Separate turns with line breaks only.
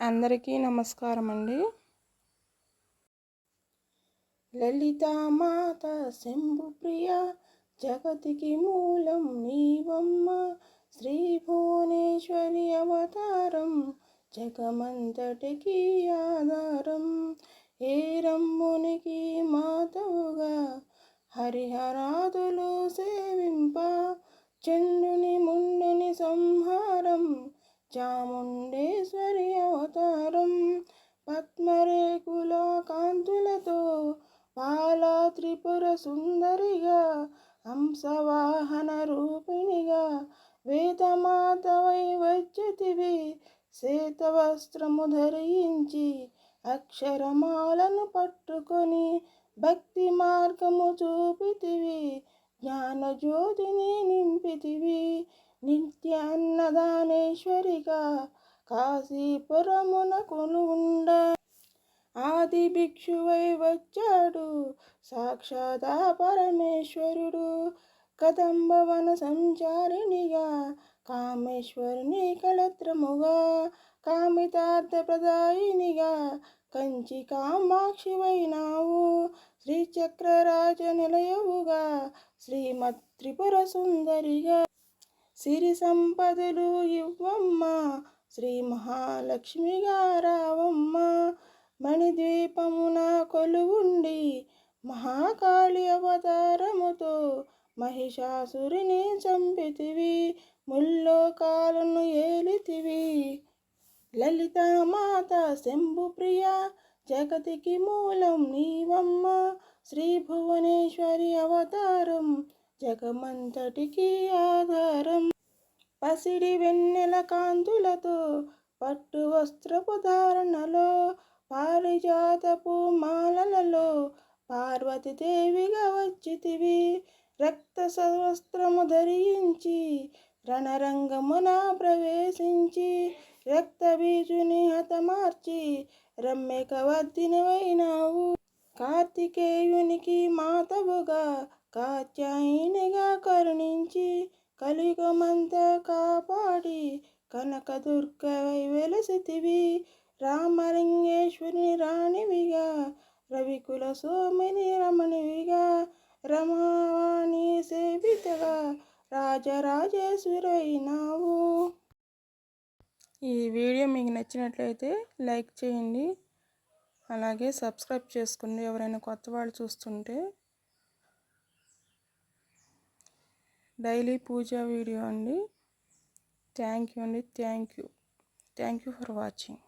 అందరికీ నమస్కారం అండి లలితామాత శంభుప్రియ జగతికి మూలం నీవమ్మ శ్రీ భువనేశ్వరి అవతారం జగమంతటికి ఆధారం. ఏ రమ్మునికి మాతవుగా హరిహరాదులు సేవింప చండుని ముండుని సంహార చాముండేశ్వరి అవతారం పద్మరేకుల కాంతులతో పాల త్రిపుర సుందరిగా హంసవాహన రూపిణిగా వేదమాతవై వచ్చతివి శ్వేతవస్త్రము ధరించి అక్షరమాలను పట్టుకొని భక్తి మార్గము చూపితివి జ్ఞానజ్యోతిని నింపితివి. నిత్య అన్నదానేశ్వరిగా కాశీపురమున కొనుండ. ఆది భిక్షువై వచ్చాడు సాక్షాదా పరమేశ్వరుడు. కదంబవన సంచారిణిగా కామేశ్వరుని కళత్రముగా కామితార్థ ప్రదాయినిగా కంచి కామాక్షివైనావు శ్రీచక్రరాజ నిలయవుగా శ్రీమత్ త్రిపుర సుందరిగా. సిరి సంపదలు ఇవ్వమ్మ. శ్రీ మహాలక్ష్మిగా రావమ్మ మణిద్వీపమున కొలువుండి మహాకాళి అవతారముతో మహిషాసురిని చంపితివి ముల్లోకాలను ఏలితివి. లలితామాత శంభుప్రియ జగతికి మూలం నీవమ్మ. శ్రీ భువనేశ్వరి అవతారం జగమంతటికి ఆధారం. పసిడి వెన్నెల కాంతులతో పట్టు వస్త్రపు ధారణలో పారిజాతపు మాలలలో పార్వతీదేవిగా వచ్చితివి. రక్త సవస్త్రము ధరించి రణరంగమున ప్రవేశించి రక్త బీజుని హతమార్చి రమ్యక వర్ధినవైనావు కార్తికేయునికి మాతవుగా కాత్యాయనిగా కరుణించి కలియుగమంతా కాపాడి కనకదుర్గవై వెలసితివి. రామలింగేశ్వరి రాణివిగా రవికుల సోమిని రమణివిగా రమావాణి సేవితగా రాజరాజేశ్వరైనావు ఈ వీడియో మీకు నచ్చినట్లయితే లైక్ చేయండి. అలాగే సబ్స్క్రైబ్ చేసుకోండి ఎవరైనా కొత్త వాళ్ళు చూస్తుంటే డైలీ పూజ వీడియో అండి. థ్యాంక్ యూ అండి. Thank you. Thank you for watching.